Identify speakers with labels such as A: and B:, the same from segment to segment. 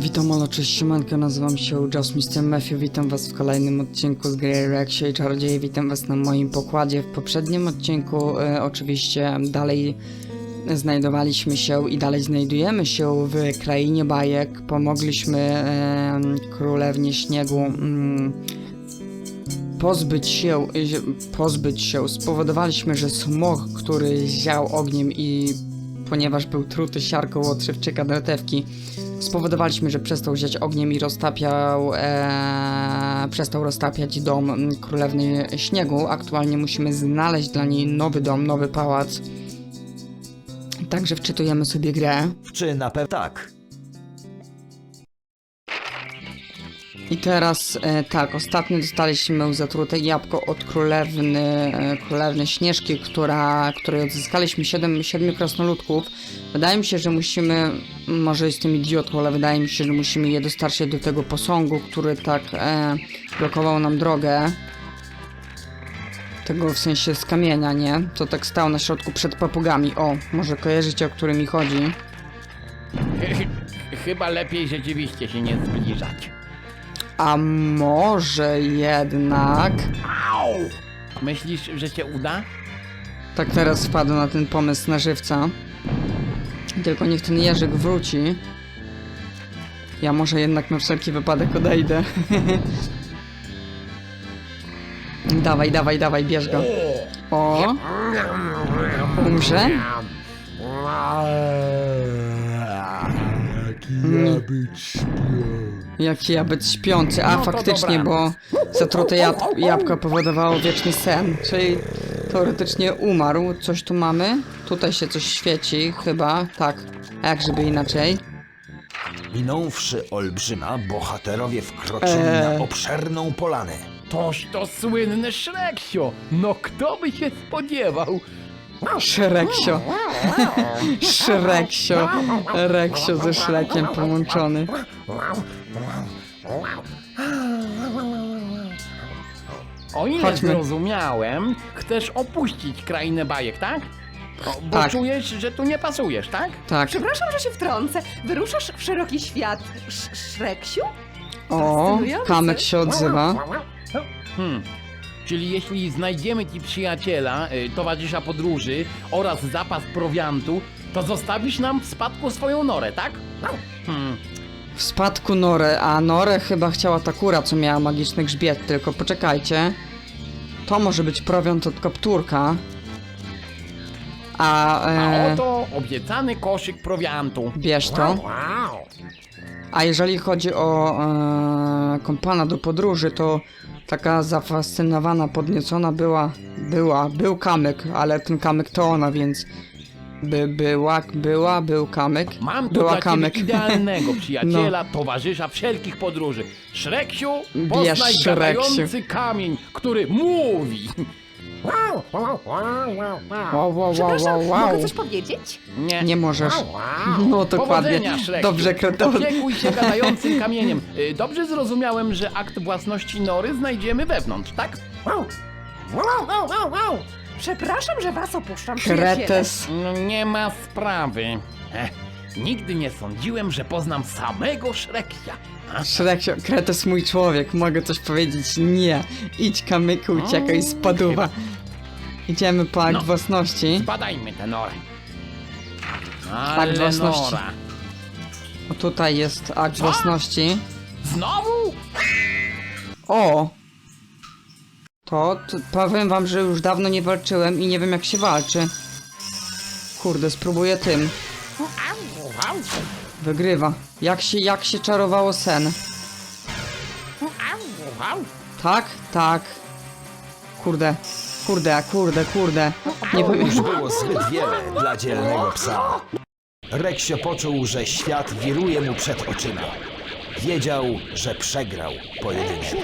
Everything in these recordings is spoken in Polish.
A: Witam, ale cześć, nazywam się Just Mr. Matthew, witam was w kolejnym odcinku z gry Rexio i Czarodzieje, witam was na moim pokładzie. W poprzednim odcinku e, oczywiście dalej znajdowaliśmy się i dalej znajdujemy się w Krainie Bajek. Pomogliśmy e, Królewnie Śniegu mm, pozbyć się, pozbyć się, spowodowaliśmy, że smog, który ział ogniem i ponieważ był truty siarką od szewczyka dretewki, spowodowaliśmy, że przestał ziać ogniem i roztapiał, e, przestał roztapiać dom królewny śniegu. Aktualnie musimy znaleźć dla niej nowy dom, nowy pałac. Także wczytujemy sobie grę.
B: Czy na pewno tak?
A: I teraz e, tak, ostatnio dostaliśmy zatrute jabłko od królewny, e, królewny Śnieżki, która, której odzyskaliśmy 7, siedmiu krasnoludków. Wydaje mi się, że musimy, może jestem idiotką, ale wydaje mi się, że musimy je dostarczyć do tego posągu, który tak e, blokował nam drogę. Tego w sensie z kamienia, nie? To tak stał na środku przed papugami. O, może kojarzycie, o który mi chodzi.
C: Chyba lepiej rzeczywiście się nie zbliżać.
A: A może jednak...
C: Myślisz, że się uda?
A: Tak teraz wpadł na ten pomysł na żywca. Tylko niech ten Jerzyk wróci. Ja może jednak na wszelki wypadek odejdę. dawaj, dawaj, dawaj, bierz go. O! Umrze?
B: Ja być
A: Jaki ja być śpiący. A
C: No to
A: faktycznie, bo zatrute jab jabłko powodowało wieczny sen. Czyli teoretycznie umarł. Coś tu mamy? Tutaj się coś świeci, chyba. Tak. A jak żeby inaczej?
B: Minąwszy olbrzyma, bohaterowie wkroczyli
A: Eee.
B: na obszerną polanę.
C: Toż to słynny Szreksio! No kto by się spodziewał?
A: Szreksio. Szreksio. Reksio ze Szrekiem połączony.
C: O ile
A: Chodźmy.
C: zrozumiałem, chcesz opuścić krainę bajek, tak? O, bo
A: Tak.
C: czujesz, że tu nie pasujesz, tak?
A: Tak.
D: Przepraszam, że się wtrącę. Wyruszasz w szeroki świat, Sz Szreksiu?
A: O,
D: Fascynujące.
A: Kamek się odzywa.
C: Hmm. Czyli jeśli znajdziemy ci przyjaciela, y, towarzysza podróży oraz zapas prowiantu, to zostawisz nam w spadku swoją norę, tak? Hmm.
A: W spadku Norę, a Norę chyba chciała ta kura, co miała magiczny grzbiet, tylko poczekajcie. To może być prowiant od kapturka. A,
C: A
A: e,
C: oto obiecany koszyk prowiantu.
A: bierz to. A jeżeli chodzi o e, kompana do podróży, to taka zafascynowana, podniecona była, była, był kamyk, ale ten kamyk to ona, więc by była, była, był kamyk,
C: Mam tu
A: była
C: dla
A: kamyk.
C: ciebie idealnego przyjaciela, towarzysza wszelkich podróży. Szreksiu,
A: Bierz,
C: poznaj
A: Szreksiu.
C: gadający kamień, który mówi.
A: Wow, wow, wow,
D: Przepraszam,
A: wow, wow.
D: mogę coś powiedzieć?
C: Nie.
A: Nie możesz. No dokładnie.
C: Powodzenia, Szreksiu.
A: Dobrze, kreton.
C: Opiekuj się gadającym kamieniem. Y, Dobrze zrozumiałem, że akt własności Nory znajdziemy wewnątrz, tak?
D: Przepraszam, że was opuszczam, przyjaciele.
A: Kretes.
C: No, nie ma sprawy. Ech, nigdy nie sądziłem, że poznam samego Szreksia. A?
A: Szreksio, Kretes mój człowiek, mogę coś powiedzieć? Nie. Idź kamyku, uciekaj z paduwa. Idziemy po akt
C: No.
A: własności.
C: Zbadajmy tę norę. Ale
A: własności.
C: nora.
A: O, tutaj jest akt własności.
C: Znowu?
A: O! To, to powiem wam, że już dawno nie walczyłem i nie wiem jak się walczy. Kurde, spróbuję tym. Wygrywa. Jak się, jak się czarowało sen? Tak? Tak. Kurde. Kurde, kurde, kurde. Nie
B: To już było zbyt wiele dla dzielnego psa. Reksio poczuł, że świat wiruje mu przed oczyma. Wiedział, że przegrał pojedynek.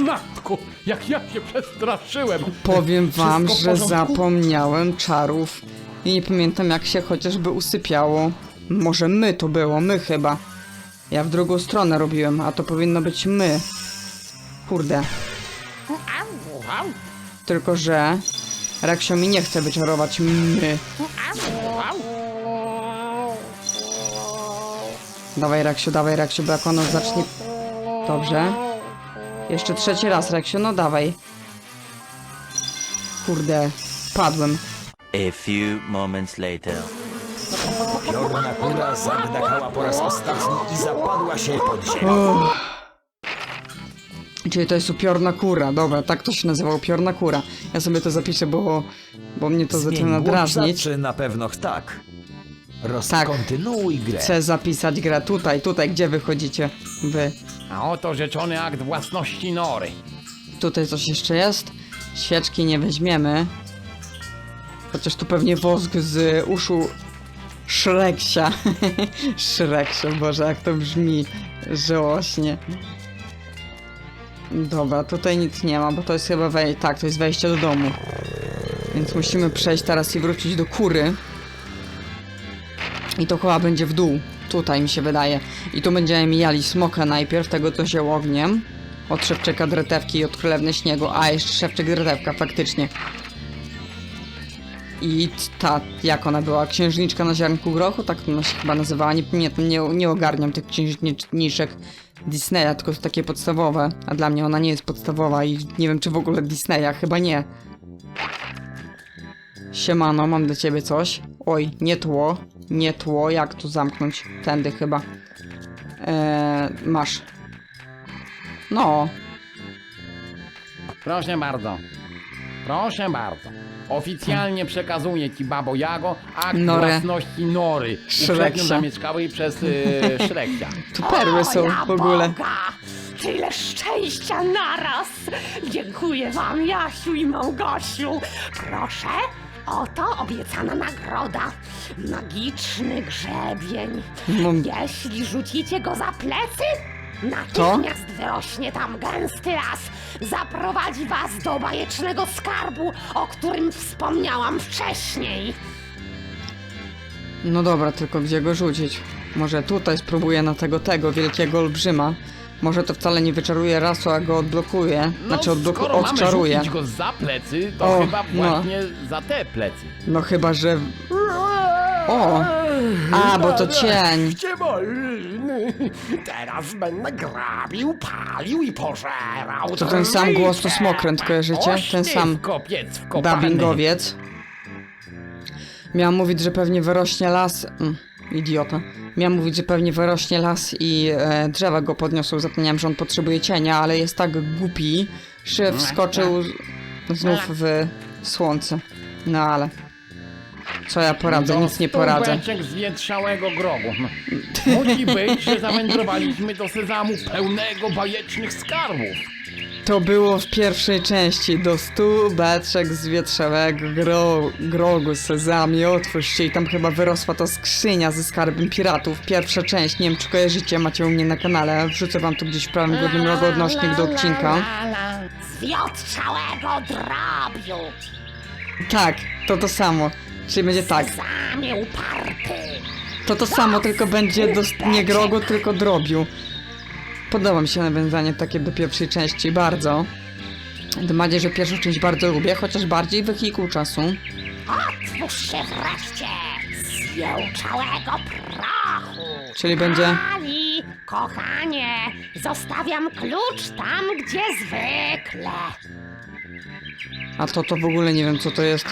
C: Matku, jak ja się przestraszyłem.
A: Powiem wam,
C: Wszystko w
A: że
C: porządku?
A: zapomniałem czarów. I nie pamiętam jak się chociażby usypiało. Może my to było, my chyba. Ja w drugą stronę robiłem, a to powinno być my. Kurde. Tylko, że Reksio mi nie chce wyczarować my. Dawaj Reksiu, dawaj Reksiu, bo jak ono zacznie... Dobrze. Jeszcze trzeci raz Reksiu, no dawaj. Kurde, padłem.
E: A few moments later.
B: Piorna kura zagdakała po raz ostatni i zapadła się pod ziemię.
A: Uff. Czyli to jest upiorna kura, dobra, tak to się nazywa, upiorna kura. Ja sobie to zapiszę, bo, bo mnie to
B: Zmień
A: zaczyna
B: głupca,
A: drażnić.
B: czy na pewno tak? Rozkontynuuj grę.
A: Chcę zapisać grę tutaj, tutaj, gdzie wychodzicie? Wy.
C: A oto rzeczony akt własności Nory.
A: Tutaj coś jeszcze jest? Świeczki nie weźmiemy. Chociaż tu pewnie wosk z uszu Szreksia. Szreksia, Boże, jak to brzmi żałośnie. Dobra, tutaj nic nie ma, bo to jest chyba wej... Tak, to jest wejście do domu. Więc musimy przejść teraz i wrócić do kury. I to chyba będzie w dół. Tutaj mi się wydaje. I tu będziemy mijali smoka najpierw, tego co się ogniem. Od szewczyka dretewki i od królewny śniegu. A, jeszcze szewczyk dretewka, faktycznie. I ta, jak ona była? Księżniczka na ziarnku grochu? Tak ona się chyba nazywała. Nie, nie, nie, nie ogarniam tych księżniczek Disneya, tylko takie podstawowe. A dla mnie ona nie jest podstawowa i nie wiem czy w ogóle Disneya, chyba nie. Siemano, mam dla ciebie coś. Oj, nie tło. Nie tło, jak tu zamknąć? Tędy chyba. Eee, masz. No,
C: Proszę bardzo. Proszę bardzo. Oficjalnie przekazuję ci, babo Jago, akt
A: Norę.
C: własności Nory,
A: Szreksia.
C: uprzednio zamieszkałej przez y, Szreksia.
A: tu perły są w ogóle.
F: Boga! Tyle szczęścia naraz! Dziękuję wam, Jasiu i Małgosiu. Proszę, oto obiecana nagroda. Magiczny grzebień.
A: Mam-
F: Jeśli rzucicie go za plecy, natychmiast wyrośnie tam gęsty las. Zaprowadzi was do bajecznego skarbu, o którym wspomniałam wcześniej.
A: No dobra, tylko gdzie go rzucić? Może tutaj spróbuję na tego tego wielkiego olbrzyma. Może to wcale nie wyczaruje rasu, a go odblokuje. znaczy odbloku
C: No, skoro mamy
A: odczaruje.
C: rzucić go za plecy, to
A: O,
C: chyba
A: no.
C: właśnie za te plecy.
A: No chyba, że... O! A, bo to cień.
G: wolny. Teraz będę grabił, palił i pożerał.
A: To ten sam głos to smokręt, kojarzycie? Ten sam
C: kopiec wkopany.
A: dubbingowiec. Miałam mówić, że pewnie wyrośnie las... Mm, idiota. Miałam mówić, że pewnie wyrośnie las i e, drzewa go podniosą. Zapomniałam, że on potrzebuje cienia, ale jest tak głupi, że wskoczył znów w słońce. No ale... Co ja poradzę? Nic nie poradzę.
C: stubeczek zwietrzałego grobu. Musi być, że zawędrowaliśmy do sezamu pełnego bajecznych skarbów.
A: To było w pierwszej części. Do stu beczek z wietrzowego gro, grogu sezamie otwórz się i tam chyba wyrosła ta skrzynia ze skarbem piratów. Pierwsza część, nie wiem czy kojarzycie, macie u mnie na kanale. Wrzucę wam tu gdzieś w prawym górnym rogu odnośnik do odcinka.
F: Z wiotrzałego drobiu.
A: Tak, to to samo. Czyli będzie tak.
F: Sezamie uparty.
A: To to samo, tylko będzie do, nie grogu, tylko drobiu. Podoba mi się nawiązanie takie do pierwszej części, bardzo. Tym bardziej, że pierwszą część bardzo lubię, chociaż bardziej wehikuł czasu.
F: Otwórz się wreszcie z prochu.
A: Czyli będzie...
F: Ali, kochanie, zostawiam klucz tam, gdzie zwykle.
A: A to to w ogóle nie wiem co to jest.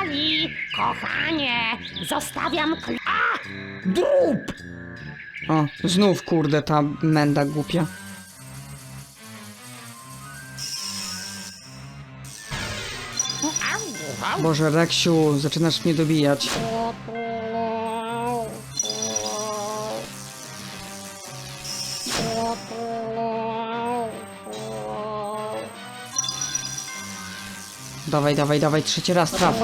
F: Ali, kochanie, zostawiam klucz. A!
C: Drób!
A: O, znów kurde ta menda głupia. Boże, Reksiu, zaczynasz mnie dobijać. Dawaj, dawaj, dawaj, trzeci raz traf.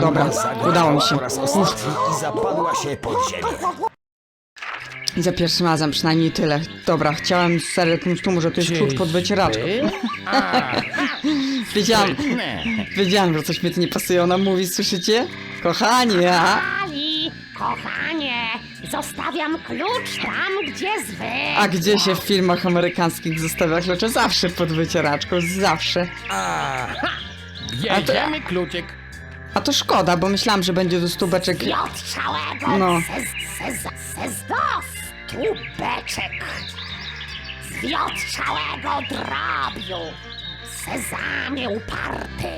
A: Dobra, udało mi się.
B: po raz ostatni i zapadła się pod ziemię.
A: I za pierwszym razem przynajmniej tyle. Dobra, chciałem serio tłumaczyć, tu może to jest klucz pod wycieraczką.
C: Sprytne.
A: wiedziałem, że coś mi tu nie pasuje. Ona mówi, słyszycie? Kochanie, a?
F: Ali, kochanie, zostawiam klucz tam, gdzie zwykle.
A: A gdzie się w filmach amerykańskich zostawia klucze? Zawsze pod wycieraczką, zawsze.
C: Jedziemy kluczyk.
A: A to szkoda, bo myślałam, że będzie do stubeczek.
F: Wiotrzałego
A: No.
F: sez, do czubeczek z wiotczałego drobiu, sezamie uparty,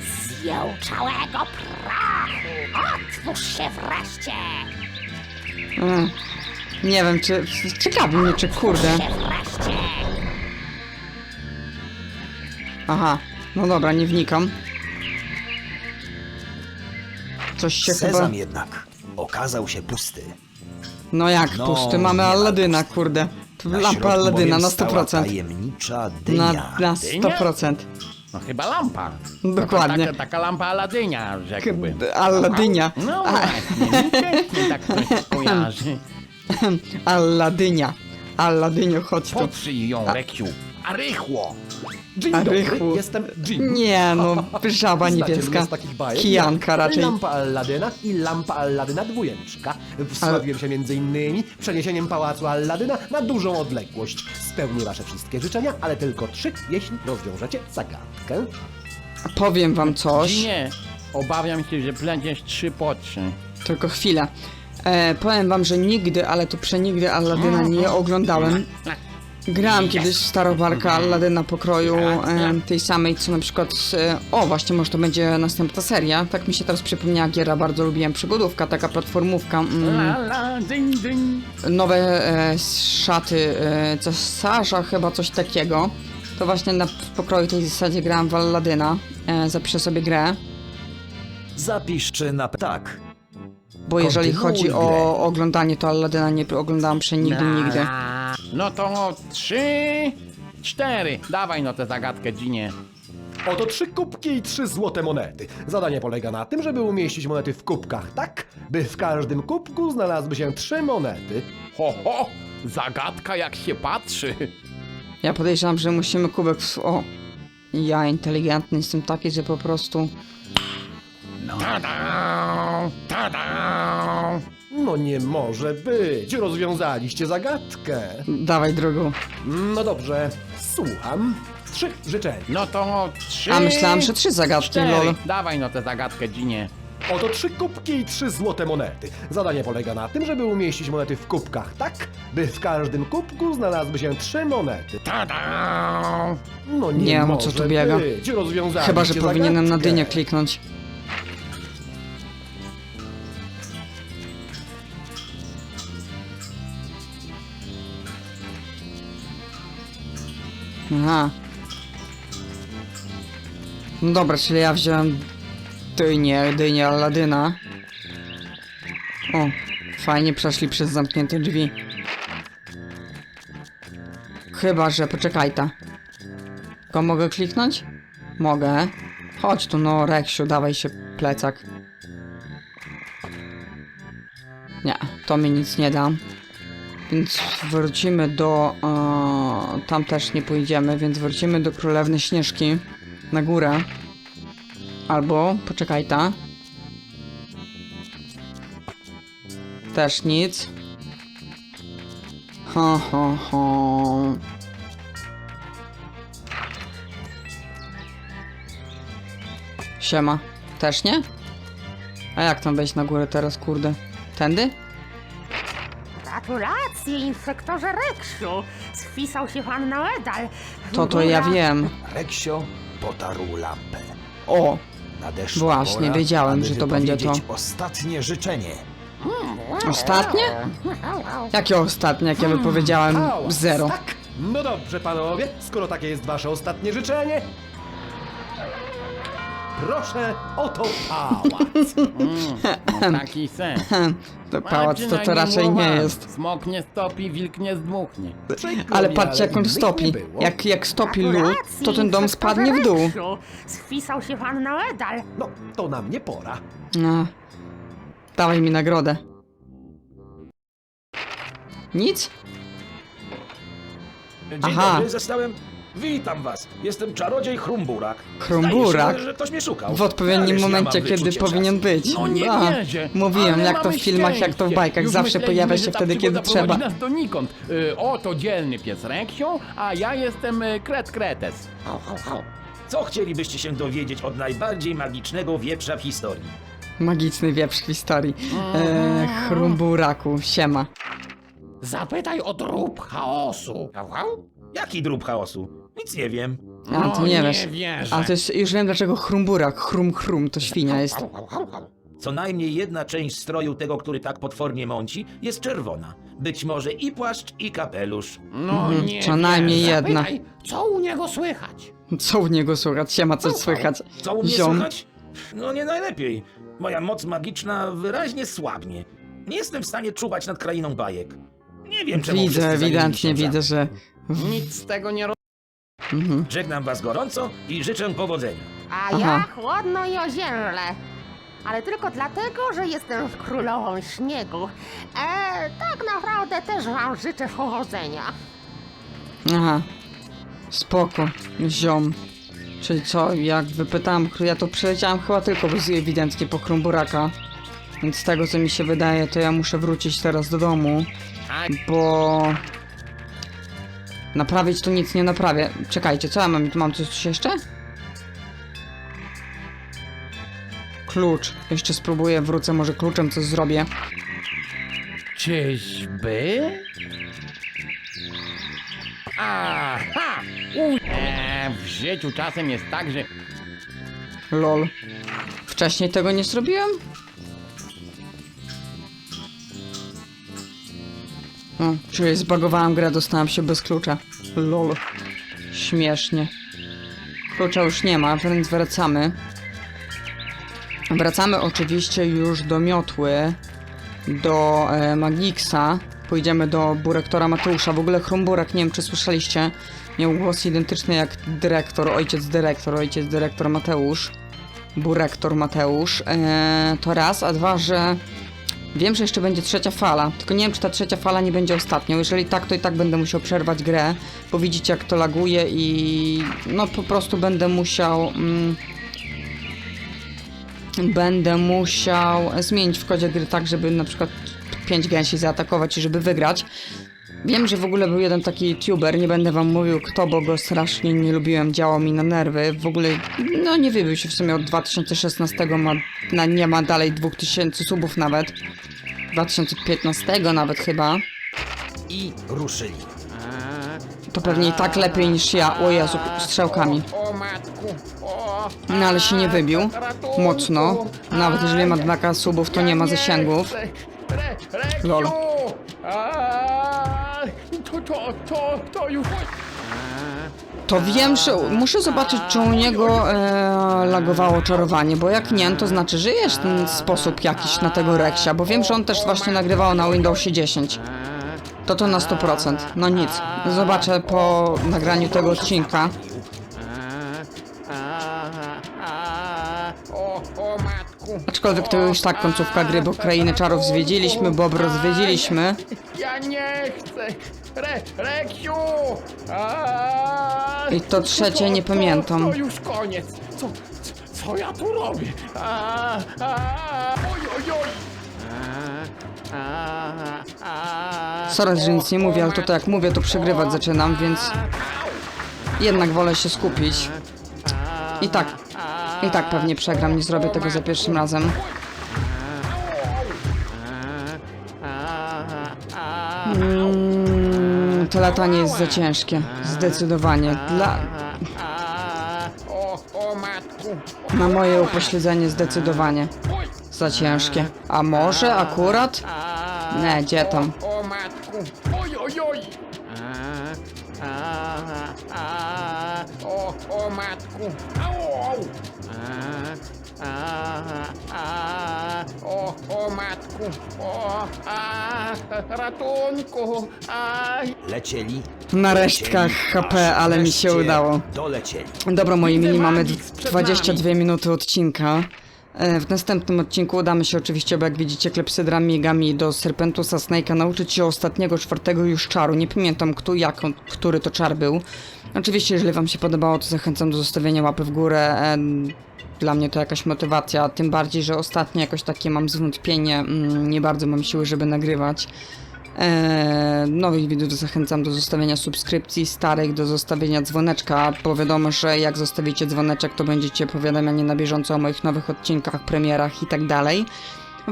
F: z jełczałego prochu. Otwórz się wreszcie!
A: Mm. Nie wiem, czy... Ciekawi mnie, czy kurde...
F: Się wreszcie!
A: Aha, no dobra, nie wnikam. Coś się chyba...
B: Sezam jednak okazał się pusty.
A: No jak
B: No,
A: pusty, mamy
B: nie ma
A: Aladyna,
B: pusty.
A: kurde. Lampa Aladyna
B: bowiem
A: na
B: stała
A: 100%.
B: tajemnicza dynia.
A: Na, na
C: Dynia?
A: 100%.
C: No chyba lampa.
A: Dokładnie.
C: Taka, taka lampa Aladynia, rzekłbym.
A: Aladynia.
C: No
A: A,
C: właśnie, mi też tak coś kojarzy.
A: Aladynia. Aladynio, chodź tu.
C: Poprzyj ją, Reksiu. A rychło!
G: Dzień
A: A
G: dobry,
A: rychło.
G: jestem Jim.
A: Nie no, żaba
G: Znacie
A: niebieska.
G: z takich bajek?
A: Kijanka raczej.
G: Lampa Alladyna i lampa Alladyna dwójeczka. Wsławiłem się między innymi przeniesieniem pałacu Alladyna na dużą odległość. Spełnię wasze wszystkie życzenia, ale tylko trzy, jeśli rozwiążecie zagadkę.
A: Powiem wam coś,
C: Nie, obawiam się, że plędziesz trzy po trzy.
A: tylko chwilę. E, powiem wam, że nigdy, ale to przenigdy Aladyna nie oglądałem. Grałem kiedyś w starobarka Aladyna pokroju e, tej samej, co na przykład... E, o, właśnie, może to będzie następna seria. Tak mi się teraz przypomniała giera, bardzo lubiłem. Przygodówka, taka platformówka. Mm. Nowe e, szaty e, cesarza, chyba coś takiego. To właśnie na w pokroju tej zasadzie grałem w Aladyna. E, zapiszę sobie grę,
B: Zapisz czy na tak.
A: Bo jeżeli
B: Kontynuuj
A: chodzi
B: grę.
A: o oglądanie, to Aladyna nie oglądałem przenigdy nigdy.
C: No to trzy, cztery. Dawaj no tę zagadkę, Dzinie.
G: Oto trzy kubki i trzy złote monety. Zadanie polega na tym, żeby umieścić monety w kubkach tak, by w każdym kubku znalazły się trzy monety.
C: Ho, ho! Zagadka jak się patrzy.
A: Ja podejrzewam, że musimy kubek... W... O! Ja inteligentny jestem taki, że po prostu...
C: Tada! Tada!
G: No nie może być, rozwiązaliście zagadkę.
A: Dawaj drugą.
G: No dobrze, słucham. Trzy życzenia.
C: No to trzy.
A: A myślałam, że trzy zagadki,
C: cztery.
A: lol.
C: Dawaj no tę zagadkę, Dzinie.
G: Oto trzy kubki i trzy złote monety. Zadanie polega na tym, żeby umieścić monety w kubkach tak, by w każdym kubku znalazły się trzy monety.
C: Tada!
G: No nie,
A: Nie wiem, o
G: może
A: co tu biega.
G: być, rozwiązaliście
A: Chyba, że powinienem na
G: zagadkę.
A: dynię kliknąć. Aha. No dobra, czyli ja wziąłem dynię, dynię Aladyna. O, fajnie przeszli przez zamknięte drzwi. Chyba, że poczekaj ta. Tylko mogę kliknąć? Mogę. Chodź tu, no, Reksiu, dawaj się plecak. Nie, to mi nic nie da. Więc wrócimy do... E, tam też nie pójdziemy, więc wrócimy do Królewny Śnieżki. Na górę. Albo, poczekaj ta. Też nic. Ho, ho, ho. Siema. Też nie? A jak tam wejść na górę teraz, kurde? Tędy?
F: Gratulacje, inspektorze Reksiu! Spisał się pan na medal.
A: To to ja wiem.
B: Reksio potarł lampę.
A: O!
B: Nadeszła
A: Właśnie,
B: pora,
A: wiedziałem,
B: aby
A: że to będzie to.
B: wypowiedzieć ostatnie życzenie.
A: Ostatnie? Jakie ostatnie, jak ja wypowiedziałem zero?
G: Tak? No dobrze, panowie, skoro takie jest wasze ostatnie życzenie. Proszę, oto pałac.
C: No, taki sen.
A: To pałac to, to raczej nie jest.
C: Smok nie stopi, wilk nie zdmuchnie.
G: Przykro
A: Ale
G: mi,
A: patrzcie jak on
G: innych
A: stopi.
G: nie było.
A: Jak, jak stopi lód, to ten dom spadnie w dół.
F: Spisał się pan na medal.
G: No, to na mnie pora.
A: No. Dawaj mi nagrodę. Nic?
H: Dzień
A: Aha.
H: dobry, zostałem... Witam was. Jestem czarodziej Chrumburak.
A: Chrumburak?
H: Zdaje się, że ktoś mnie szukał.
A: W odpowiednim
H: Ależ ja mam
A: momencie, kiedy
H: wyczucie
A: powinien
H: czasu.
A: być.
C: No nie
A: A,
C: wierzę.
A: Mówiłem,
C: ale
A: jak to w
C: mamy
A: filmach, jak to w
C: szczęście.
A: bajkach.
C: Już
A: Zawsze
C: myśleliśmy,
A: pojawia się
C: ta
A: wtedy, kiedy
C: przygoda prowadzi
A: trzeba.
C: nas donikąd. Y, oto dzielny pies Reksio, a ja jestem y, Kret Kretes.
H: Co chcielibyście się dowiedzieć od najbardziej magicznego wieprza w historii?
A: Magiczny wieprz w historii. E, Chrumburaku, siema.
C: Zapytaj o drób chaosu. Au, au?
H: Jaki drób chaosu? Nic nie wiem.
A: A, ty
C: No,
A: nie
C: nie
A: wiesz.
C: wierzę.
A: A to jest, już wiem dlaczego chrumburak, chrum chrum, to świnia jest.
H: Co najmniej jedna część stroju tego, który tak potwornie mąci, jest czerwona. Być może i płaszcz, i kapelusz.
C: No
A: Mhm,
C: nie
A: co najmniej
C: wierzę.
A: jedna.
C: Zapytaj, co u niego słychać?
A: Co u niego słychać? Siema, co słychać?
H: Co u mnie
A: Ziom.
H: słychać? No nie najlepiej. Moja moc magiczna wyraźnie słabnie. Nie jestem w stanie czuwać nad krainą bajek. Nie wiem, czemu
A: Widzę,
H: wszyscy za nimi
A: ewidentnie widzę, że...
C: Nic z tego nie roz...
A: Mhm.
H: Żegnam was gorąco i życzę powodzenia.
F: A
A: Aha.
F: ja chłodno i oziężle. Ale tylko dlatego, że jestem królową śniegu. E, tak naprawdę też wam życzę powodzenia.
A: Aha. Spoko, ziom. Czyli co, jak wypytałem, ja to przeleciałem chyba tylko bez ewidentnie po krumburaka. Więc z tego co mi się wydaje, to ja muszę wrócić teraz do domu,
C: A,
A: bo... Naprawić to nic nie naprawię. Czekajcie, co ja mam? Mam coś jeszcze? Klucz. Jeszcze spróbuję, wrócę, może kluczem coś zrobię.
C: czyżby? Aha! U... E, w życiu czasem jest tak, że...
A: Lol. Wcześniej tego nie zrobiłem? O, czyli zbagowałem grę, dostałem się bez klucza. Lol. Śmiesznie. Klucza już nie ma, więc wracamy. Wracamy oczywiście już do miotły, do e, Magiksa. Pójdziemy do burektora Mateusza. W ogóle Chromburek, nie wiem czy słyszeliście, miał głos identyczny jak dyrektor, ojciec dyrektor, ojciec dyrektor Mateusz. Burektor Mateusz. Eee, to raz, a dwa, że wiem, że jeszcze będzie trzecia fala. Tylko nie wiem, czy ta trzecia fala nie będzie ostatnią. Jeżeli tak, to i tak będę musiał przerwać grę, bo widzicie jak to laguje i no po prostu będę musiał. Mm, będę musiał zmienić w kodzie gry tak, żeby na przykład 5 gęsi zaatakować i żeby wygrać. Wiem, że w ogóle był jeden taki youtuber, nie będę wam mówił kto, bo go strasznie nie lubiłem, działał mi na nerwy. W ogóle, no nie wybił się w sumie od 2016, ma, na, nie ma dalej 2000 subów nawet. 2015 nawet chyba.
B: I ruszyli.
A: To pewnie i tak lepiej niż ja. O Jezu, strzałkami. No ale się nie wybił. Mocno. Nawet jeżeli ma
C: A,
A: dwa subów, to nie ma zasięgów. Lol.
C: To, to, to, to już...
A: To wiem, że muszę zobaczyć, czy u niego e, lagowało czarowanie, bo jak nie, to znaczy, że jest ten sposób jakiś na tego Reksia, bo wiem, że on też właśnie nagrywał na Windowsie 10. To to na 100%. No nic, zobaczę po nagraniu tego odcinka. Aczkolwiek to już tak końcówka gry, bo krainy czarów zwiedziliśmy, Bob zwiedziliśmy.
C: Ja nie chcę. Re, Reksiu!
A: I to trzecie nie
C: to,
A: pamiętam.
C: To, to już koniec. Co, co, co ja tu robię? A, a, oj, oj, oj. A, a, a,
A: Sorry, że nic nie mówię, ale to tak jak mówię, to przegrywać zaczynam, więc jednak wolę się skupić. I tak, i tak pewnie przegram, nie zrobię tego za pierwszym razem. To latanie jest za ciężkie, zdecydowanie. Dla, na moje upośledzenie zdecydowanie za ciężkie. A może akurat? Nie, gdzie tam?
C: O, o matku. O a, ratunku. Aj.
B: Lecieli.
A: Na resztkach HP, ale mi się udało.
B: Dolecieli.
A: Dobra, moi mili, mamy
C: Magix przed
A: 22 minuty odcinka. E, W następnym odcinku udamy się oczywiście, bo jak widzicie, klepsydra migami do Serpentusa Snake'a nauczyć się ostatniego, czwartego już czaru. Nie pamiętam, kto, jak, który to czar był. Oczywiście, jeżeli wam się podobało, to zachęcam do zostawienia łapy w górę. Dla mnie to jakaś motywacja, tym bardziej, że ostatnio jakoś takie mam zwątpienie, mm, nie bardzo mam siły, żeby nagrywać. Eee, nowych widzów zachęcam do zostawienia subskrypcji, starych do zostawienia dzwoneczka, bo wiadomo, że jak zostawicie dzwoneczek, to będziecie powiadamiani na bieżąco o moich nowych odcinkach, premierach i tak dalej.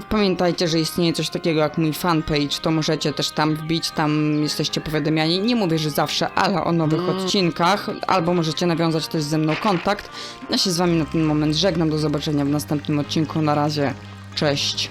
A: Pamiętajcie, że istnieje coś takiego jak mój fanpage, to możecie też tam wbić, tam jesteście powiadamiani. Nie mówię, że zawsze, ale o nowych odcinkach, albo możecie nawiązać też ze mną kontakt. Ja się z wami na ten moment żegnam, do zobaczenia w następnym odcinku, na razie, cześć.